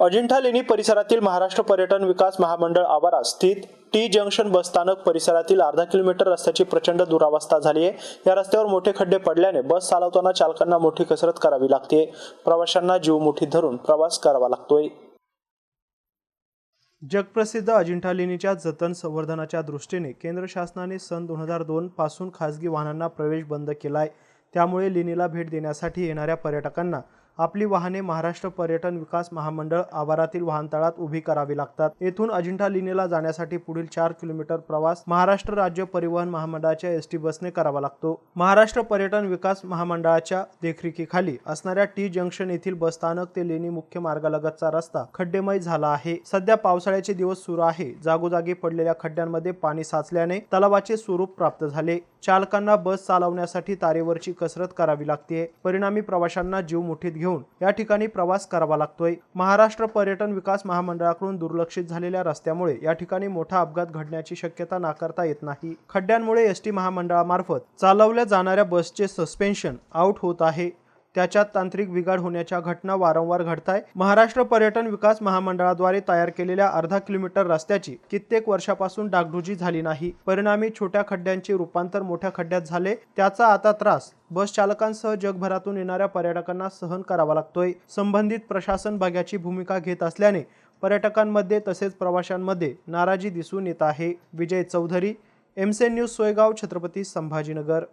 अजिंठा लेणी परिसरातील महाराष्ट्र पर्यटन विकास महामंडळ आवारात स्थित टी जंक्शन बसस्थानक परिसरातील अर्धा किलोमीटर रस्त्याची प्रचंड दुरावस्था झाली आहे. या रस्त्यावर मोठे खड्डे पडल्याने बस चालवताना चालकांना मोठी कसरत करावी लागते. प्रवाशांना जीव मुठीत धरून प्रवास करावा लागतोय. जगप्रसिद्ध अजिंठा लेणीच्या जतन संवर्धनाच्या दृष्टीने केंद्र शासनाने सन दोन हजार दोन पासून खासगी वाहनांना प्रवेश बंद केलाय. त्यामुळे लेणीला भेट देण्यासाठी येणाऱ्या पर्यटकांना आपली वाहने महाराष्ट्र पर्यटन विकास महामंडळ आवारातील वाहनतळात उभी करावी लागतात. येथून अजिंठा लेणीला जाण्यासाठी पुढील चार किलोमीटर प्रवास महाराष्ट्र राज्य परिवहन महामंडळाच्या एस टी बसने करावा लागतो. महाराष्ट्र पर्यटन विकास महामंडळाच्या देखरेखीखाली असणाऱ्या टी जंक्शन येथील बसस्थानक ते लेणी मुख्य मार्गालगतचा रस्ता खड्डेमय झाला आहे. सध्या पावसाळ्याचे दिवस सुरू आहे. जागोजागी पडलेल्या खड्ड्यांमध्ये पाणी साचल्याने तलावाचे स्वरूप प्राप्त झाले. चालकांना बस चालवण्यासाठी तारेवरची कसरत करावी लागते परिणामी प्रवाशांना जीव मुठीत घेऊन घेऊन या ठिकाणी प्रवास करावा लागतोय. महाराष्ट्र पर्यटन विकास महामंडळाकडून दुर्लक्षित झालेल्या रस्त्यामुळे या ठिकाणी मोठा अपघात घडण्याची शक्यता नाकारता येत नाही. खड्ड्यांमुळे एस टी महामंडळामार्फत चालवल्या जाणाऱ्या बसचे सस्पेन्शन आउट होत आहे. त्याच्यात तांत्रिक बिघाड होण्याच्या घटना वारंवार घडत आहे महाराष्ट्र पर्यटन विकास महामंडळाद्वारे तयार केलेल्या अर्धा किलोमीटर रस्त्याची कित्येक वर्षापासून डागडुजी झाली नाही. परिणामी छोट्या खड्ड्यांचे रूपांतर मोठ्या खड्ड्यात झाले. त्याचा आता त्रास बस चालकांसह जगभरातून येणाऱ्या पर्यटकांना सहन करावा लागतोय. संबंधित प्रशासन भाग्याची भूमिका घेत असल्याने पर्यटकांमध्ये तसेच प्रवाशांमध्ये नाराजी दिसून येत आहे. विजय चौधरी एमसेन न्यूज सोयगाव छत्रपती संभाजीनगर.